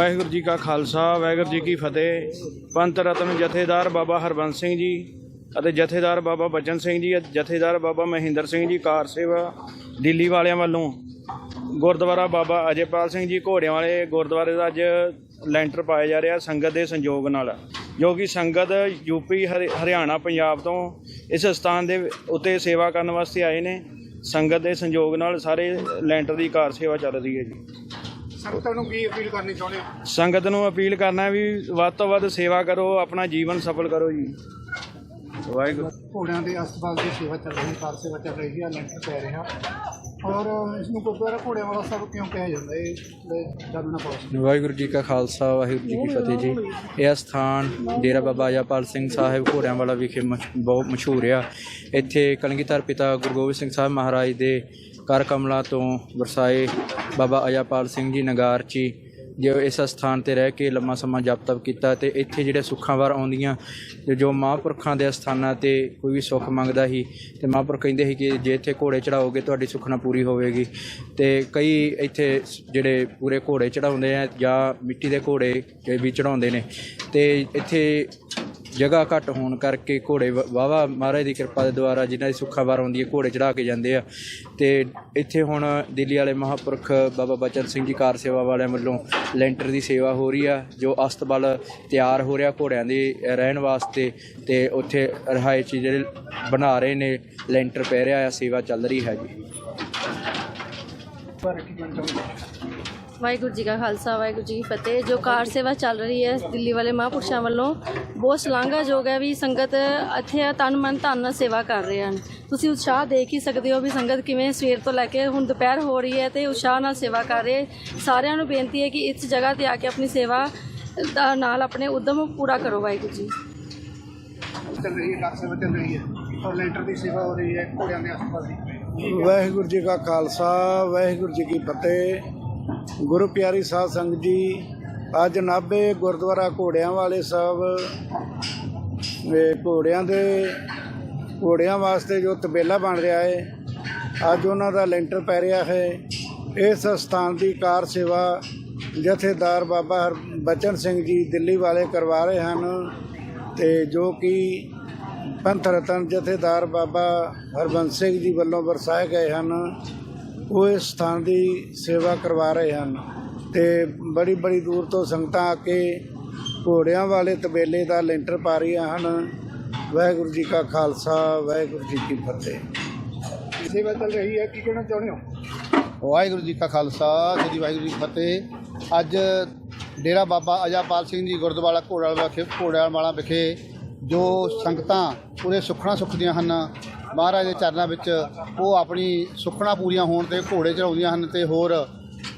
ਵਾਹਿਗੁਰੂ ਜੀ ਕਾ ਖਾਲਸਾ, ਵਾਹਿਗੁਰੂ ਜੀ ਕੀ ਫਤਿਹ। ਪੰਥ ਰਤਨ ਜਥੇਦਾਰ ਬਾਬਾ ਹਰਬੰਸ ਸਿੰਘ ਜੀ ਅਤੇ ਜਥੇਦਾਰ ਬਾਬਾ ਬਚਨ ਸਿੰਘ ਜੀ ਅਤੇ ਜਥੇਦਾਰ ਬਾਬਾ ਮਹਿੰਦਰ ਸਿੰਘ ਜੀ, ਕਾਰ ਸੇਵਾ ਦਿੱਲੀ ਵਾਲਿਆਂ ਵੱਲੋਂ। ਗੁਰਦੁਆਰਾ ਬਾਬਾ ਅਜੇਪਾਲ ਸਿੰਘ ਜੀ ਘੋੜਿਆਂ ਵਾਲੇ, ਗੁਰਦੁਆਰੇ ਦਾ ਅੱਜ ਲੈਂਟਰ ਪਾਇਆ ਜਾ ਰਿਹਾ ਸੰਗਤ ਦੇ ਸੰਯੋਗ ਨਾਲ, ਜੋ ਕਿ ਸੰਗਤ ਯੂਪੀ ਹਰਿ- ਹਰਿਆਣਾ, ਪੰਜਾਬ ਤੋਂ ਇਸ ਸਥਾਨ ਦੇ ਉੱਤੇ ਸੇਵਾ ਕਰਨ ਵਾਸਤੇ ਆਏ ਨੇ। ਸੰਗਤ ਦੇ ਸੰਯੋਗ ਨਾਲ ਸਾਰੇ ਲੈਂਟਰ ਦੀ ਕਾਰ ਸੇਵਾ ਚੱਲ ਰਹੀ ਹੈ ਜੀ। ਸੰਗਤਾਂ ਨੂੰ ਕੀ ਅਪੀਲ ਕਰਨੀ ਚਾਹੁੰਦੇ ਹੋ? ਸੰਗਤ ਨੂੰ ਅਪੀਲ ਕਰਨਾ ਵੀ ਵੱਧ ਤੋਂ ਵੱਧ ਸੇਵਾ ਕਰੋ ਆਪਣਾ ਜੀਵਨ ਸਫਲ ਕਰੋ ਜੀ। ਵਾਹਿਗੁਰੂ। ਘੋੜਿਆਂ ਦੇ ਹਸਪਤਾਲ ਦੀ ਸੇਵਾ ਚੱਲ ਰਹੀ ਕਾਰ ਸੇਵਾ ਚੱਲ ਰਹੀ ਹੈ ਲੈਂਟਰ ਪੈ ਰਿਹਾ ਔਰ ਇਸ ਨੂੰ ਗੁਰਦੁਆਰਾ ਘੋੜਿਆਂ ਵਾਲਾ ਸਾਹਿਬ ਕਿਉਂ ਕਿਹਾ ਜਾਂਦਾ ਹੈ? ਇਹ ਪਾਉ ਵਾਹਿਗੁਰੂ ਜੀ ਕਾ ਖਾਲਸਾ ਵਾਹਿਗੁਰੂ ਜੀ ਕੀ ਫਤਿਹ ਜੀ। ਇਹ ਸਥਾਨ ਡੇਰਾ ਬਾਬਾ ਅਜਾਪਾਲ ਸਿੰਘ ਸਾਹਿਬ ਘੋੜਿਆਂ ਵਾਲਾ ਵਿਖੇ ਬਹੁਤ ਮਸ਼ਹੂਰ ਆ। ਇੱਥੇ ਕਲਗੀਧਰ ਪਿਤਾ ਗੁਰੂ ਗੋਬਿੰਦ ਸਿੰਘ ਸਾਹਿਬ ਮਹਾਰਾਜ ਦੇ ਕਰ ਕਮਲਾ ਤੋਂ ਵਰਸਾਏ ਬਾਬਾ ਅਜਾਪਾਲ ਸਿੰਘ ਜੀ ਨਗਾਰਚੀ ਜੋ ਇਸ ਸਥਾਨ ਤੇ ਰਹਿ ਕੇ ਲੰਮਾ ਸਮਾਂ ਜਪ ਤਪ ਕੀਤਾ ਤੇ ਇੱਥੇ ਜਿਹੜੇ ਸੁੱਖਾਂ ਵਾਰ ਆਉਂਦੀਆਂ ਤੇ ਜੋ ਮਹਾਂਪੁਰਖਾਂ ਦੇ ਸਥਾਨਾਂ ਤੇ ਕੋਈ ਵੀ ਸੁੱਖ ਮੰਗਦਾ ਸੀ ਤੇ ਮਹਾਂਪੁਰਖ ਕਹਿੰਦੇ ਸੀ ਕਿ ਜੇ ਇੱਥੇ ਘੋੜੇ ਚੜਾਓਗੇ ਤੁਹਾਡੀ ਸੁਖਨਾ ਪੂਰੀ ਹੋਵੇਗੀ। ਤੇ ਕਈ ਇੱਥੇ ਜਿਹੜੇ ਪੂਰੇ ਘੋੜੇ ਚੜਾਉਂਦੇ ਆ ਜਾਂ ਮਿੱਟੀ ਦੇ ਘੋੜੇ ਵੀ ਚੜਾਉਂਦੇ ਨੇ। ਤੇ ਇੱਥੇ ਜਗ੍ਹਾ ਘੱਟ ਹੋਣ ਕਰਕੇ ਘੋੜੇ ਵਾਵਾ ਮਹਾਰਾਜ ਦੀ ਕਿਰਪਾ ਦੇ ਦੁਆਰਾ ਜਿਨ੍ਹਾਂ ਦੀ ਸੁੱਖਾ ਵਾਰ ਆਉਂਦੀ ਹੈ ਘੋੜੇ ਚੜਾ ਕੇ ਜਾਂਦੇ ਆ। ਤੇ ਇੱਥੇ ਹੁਣ ਦਿੱਲੀ ਵਾਲੇ ਮਹਾਂਪੁਰਖ ਬਾਬਾ ਬਚਨ ਸਿੰਘ ਜੀ ਕਾਰ ਸੇਵਾ ਵਾਲਿਆਂ ਵੱਲੋਂ ਲੈਂਟਰ ਦੀ ਸੇਵਾ ਹੋ ਰਹੀ ਆ, ਜੋ ਅਸਤਬਲ ਤਿਆਰ ਹੋ ਰਿਹਾ ਘੋੜਿਆਂ ਦੇ ਰਹਿਣ ਵਾਸਤੇ ਤੇ ਉੱਥੇ ਰਹਾਇਸ਼ ਜਿਹੜੇ ਬਣਾ ਰਹੇ ਨੇ, ਲੈਂਟਰ ਪੈ ਰਿਹਾ ਆ, ਸੇਵਾ ਚੱਲ ਰਹੀ ਹੈ ਜੀ। ਵਾਹਿਗੁਰੂ ਜੀ ਕਾ ਖਾਲਸਾ ਵਾਹਿਗੁਰੂ ਜੀ ਕੀ ਫਤਿਹ। ਜੋ ਕਾਰ ਸੇਵਾ ਚੱਲ ਰਹੀ ਹੈ ਦਿੱਲੀ ਵਾਲੇ ਮਹਾਂਪੁਰਸ਼ਾਂ ਵੱਲੋਂ ਬਹੁਤ ਸ਼ਲਾਘਾਯੋਗ ਹੈ ਵੀ ਸੰਗਤ ਇੱਥੇ ਤਨ ਮਨ ਧਨ ਨਾਲ ਸੇਵਾ ਕਰ ਰਹੇ ਹਨ। ਤੁਸੀਂ ਉਤਸ਼ਾਹ ਦੇਖ ਹੀ ਸਕਦੇ ਹੋ ਵੀ ਸੰਗਤ ਕਿਵੇਂ ਸਵੇਰ ਤੋਂ ਲੈ ਕੇ ਹੁਣ ਦੁਪਹਿਰ ਹੋ ਰਹੀ ਹੈ ਤੇ ਉਤਸ਼ਾਹ ਨਾਲ ਸੇਵਾ ਕਰ ਰਹੇ ਸਾਰਿਆਂ ਨੂੰ ਬੇਨਤੀ ਹੈ ਕਿ ਇਸ ਜਗ੍ਹਾ ਤੇ ਆ ਕੇ ਆਪਣੀ ਸੇਵਾ ਦਾ ਨਾਲ ਆਪਣੇ ਉਦਮ ਪੂਰਾ ਕਰੋ ਵਾਹਿਗੁਰੂ ਜੀ। ਚੱਲ ਰਹੀ ਹੈ ਕਾਰ ਸੇਵਾ ਚੱਲ ਰਹੀ ਹੈ। ਔਰ ਲੈਂਟਰ ਦੀ ਸੇਵਾ ਹੋ ਰਹੀ ਹੈ ਘੋੜਿਆਂ ਦੇ ਹਸਪਤਾਲ ਦੀ। ਵਾਹਿਗੁਰੂ ਜੀ ਕਾ ਖਾਲਸਾ ਵਾਹਿਗੁਰੂ ਜੀ ਕੀ ਫਤਿਹ। ਗੁਰੂ ਪਿਆਰੀ ਸਾਧ ਸੰਗਤ ਜੀ, ਅੱਜ ਨਾਭੇ ਗੁਰਦੁਆਰਾ ਘੋੜਿਆਂ ਵਾਲੇ ਸਾਹਿਬ ਇਹ ਘੋੜਿਆਂ ਦੇ, ਘੋੜਿਆਂ ਵਾਸਤੇ ਜੋ ਤਬੇਲਾ ਬਣ ਰਿਹਾ ਹੈ ਅੱਜ ਉਹਨਾਂ ਦਾ ਲੈਂਟਰ ਪੈ ਰਿਹਾ ਹੈ। ਇਸ ਸਥਾਨ ਦੀ ਕਾਰ ਸੇਵਾ ਜਥੇਦਾਰ ਬਾਬਾ ਹਰ ਬਚਨ ਸਿੰਘ ਜੀ ਦਿੱਲੀ ਵਾਲੇ ਕਰਵਾ ਰਹੇ ਹਨ ਤੇ ਜੋ ਕਿ ਪੰਥ ਰਤਨ ਜਥੇਦਾਰ ਬਾਬਾ ਹਰਬੰਸ ਸਿੰਘ ਜੀ ਵੱਲੋਂ ਵਰਸਾਏ ਗਏ ਹਨ। ਉਹ ਇਸ ਸਥਾਨ ਦੀ ਸੇਵਾ ਕਰਵਾ ਰਹੇ ਹਨ ਤੇ ਬੜੀ ਬੜੀ ਦੂਰ ਤੋਂ ਸੰਗਤਾਂ ਆ ਕੇ ਘੋੜਿਆਂ ਵਾਲੇ ਤਬੇਲੇ ਦਾ ਲੈਂਟਰ ਪਾ ਰਹੀਆਂ ਹਨ। ਵਾਹਿਗੁਰੂ ਜੀ ਕਾ ਖਾਲਸਾ ਵਾਹਿਗੁਰੂ ਜੀ ਕੀ ਫਤਿਹ। ਸੇਵਾ ਚੱਲ ਰਹੀ ਹੈ ਕੀ ਕਹਿਣਾ ਚਾਹੁੰਦੇ ਹੋ? ਵਾਹਿਗੁਰੂ ਜੀ ਕਾ ਖਾਲਸਾ ਸ੍ਰੀ ਵਾਹਿਗੁਰੂ ਜੀ ਕੀ ਫਤਿਹ। ਅੱਜ ਡੇਰਾ ਬਾਬਾ ਅਜਾਪਾਲ ਸਿੰਘ ਜੀ ਗੁਰਦੁਆਰਾ ਘੋੜਾਲ ਵਿਖੇ ਘੋੜਾਲ ਵਾਲਾ ਵਿਖੇ ਜੋ ਸੰਗਤਾਂ ਪੂਰੇ ਸੁੱਖਣਾ ਸੁੱਖਦੀਆਂ ਹਨ ਮਹਾਰਾਜ ਦੇ ਚਰਨਾਂ ਵਿੱਚ ਉਹ ਆਪਣੀ ਸੁੱਖਣਾ ਪੂਰੀਆਂ ਹੋਣ ਤੇ ਘੋੜੇ ਚੜਾਉਂਦੀਆਂ ਹਨ ਤੇ ਹੋਰ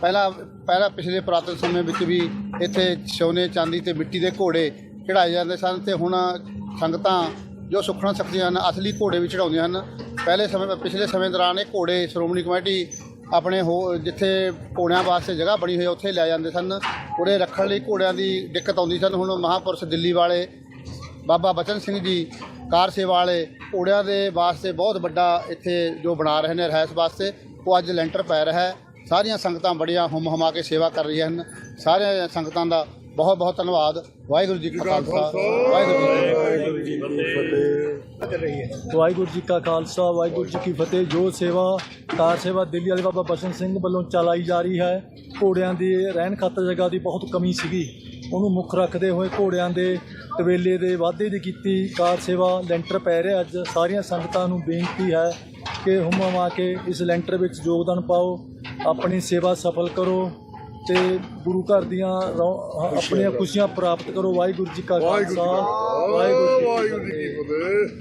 ਪਹਿਲਾਂ ਪਹਿਲਾਂ ਪਿਛਲੇ ਪੁਰਾਤਨ ਸਮੇਂ ਵਿੱਚ ਵੀ ਇੱਥੇ ਸੋਨੇ, ਚਾਂਦੀ ਤੇ ਮਿੱਟੀ ਦੇ ਘੋੜੇ ਚੜਾਏ ਜਾਂਦੇ ਸਨ ਤੇ ਹੁਣ ਸੰਗਤਾਂ ਜੋ ਸੁੱਖਣਾ ਸਕਦੀਆਂ ਹਨ, ਅਸਲੀ ਘੋੜੇ ਵੀ ਚੜਾਉਂਦੀਆਂ ਹਨ। ਪਹਿਲੇ ਸਮੇਂ, ਪਿਛਲੇ ਸਮੇਂ ਦੌਰਾਨ ਇਹ ਘੋੜੇ ਸ਼੍ਰੋਮਣੀ ਕਮੇਟੀ ਆਪਣੇ ਹੋ, ਜਿੱਥੇ ਘੋੜਿਆਂ ਵਾਸਤੇ ਜਗ੍ਹਾ ਬਣੀ ਹੋਈ ਹੈ ਉੱਥੇ ਲੈ ਜਾਂਦੇ ਸਨ। ਉਰੇ ਰੱਖਣ ਲਈ ਘੋੜਿਆਂ ਦੀ ਦਿੱਕਤ ਆਉਂਦੀ ਸਨ ਹੁਣ ਮਹਾਂਪੁਰਸ਼ ਦਿੱਲੀ ਵਾਲੇ ਬਾਬਾ ਬਚਨ ਸਿੰਘ ਜੀ ਕਾਰ ਸੇਵਾ ਵਾਲੇ ਘੋੜਿਆਂ ਦੇ ਵਾਸਤੇ ਬਹੁਤ ਵੱਡਾ ਇੱਥੇ ਜੋ ਬਣਾ ਰਹੇ ਨੇ ਰਹਿਸ ਵਾਸਤੇ ਉਹ ਅੱਜ ਲੈਂਟਰ ਪੈ ਰਿਹਾ ਹੈ। ਸਾਰੀਆਂ ਸੰਗਤਾਂ ਬੜੀਆਂ ਹੁਮ ਹਮਾ ਕੇ ਸੇਵਾ ਕਰ ਰਹੀਆਂ ਹਨ। ਸਾਰੀਆਂ ਸੰਗਤਾਂ ਦਾ ਬਹੁਤ ਬਹੁਤ ਧੰਨਵਾਦ। ਵਾਹਿਗੁਰੂ ਜੀ ਕਾ ਖਾਲਸਾ। ਵਾਹਿਗੁਰੂ ਜੀ ਕੀ ਫਤਿਹ। ਵਾਹਿਗੁਰੂ ਜੀ ਕੀ ਫਤਿਹ। ਚੱਲ ਰਹੀ ਹੈ ਵਾਹਿਗੁਰੂ ਜੀ ਕਾ ਖਾਲਸਾ ਵਾਹਿਗੁਰੂ ਜੀ ਕੀ ਫਤਿਹ। ਜੋ ਸੇਵਾ ਕਾਰ ਸੇਵਾ ਦਿੱਲੀ ਵਾਲੇ ਬਾਬਾ ਬਚਨ ਸਿੰਘ ਵੱਲੋਂ ਚਲਾਈ ਜਾ ਰਹੀ ਹੈ ਘੋੜਿਆਂ ਦੀ ਰਹਿਣ ਖਾਤਰ ਜਗ੍ਹਾ ਦੀ ਬਹੁਤ ਕਮੀ ਸੀਗੀ। ਉਹਨੂੰ ਮੁੱਖ ਰੱਖਦੇ ਹੋਏ ਘੋੜਿਆਂ ਦੇ ਤਵੇਲੇ ਦੇ ਵਾਧੇ ਦੀ ਕੀਤੀ ਕਾਰ ਸੇਵਾ ਲੈਂਟਰ ਪੈ ਰਿਹਾ ਅੱਜ। ਸਾਰੀਆਂ ਸੰਗਤਾਂ ਨੂੰ ਬੇਨਤੀ ਹੈ ਕਿ ਹੁਮਮ ਆ ਕੇ ਇਸ ਲੈਂਟਰ ਵਿੱਚ ਯੋਗਦਾਨ ਪਾਓ, ਆਪਣੀ ਸੇਵਾ ਸਫਲ ਕਰੋ ਤੇ ਗੁਰੂ ਘਰ ਦੀਆਂ ਰੌ- ਆਪਣੀਆਂ ਖੁਸ਼ੀਆਂ ਪ੍ਰਾਪਤ ਕਰੋ। ਵਾਹਿਗੁਰੂ ਜੀ ਕਾ ਖਾਲਸਾ, ਵਾਹਿਗੁਰੂ ਜੀ ਕੀ ਫਤਿਹ।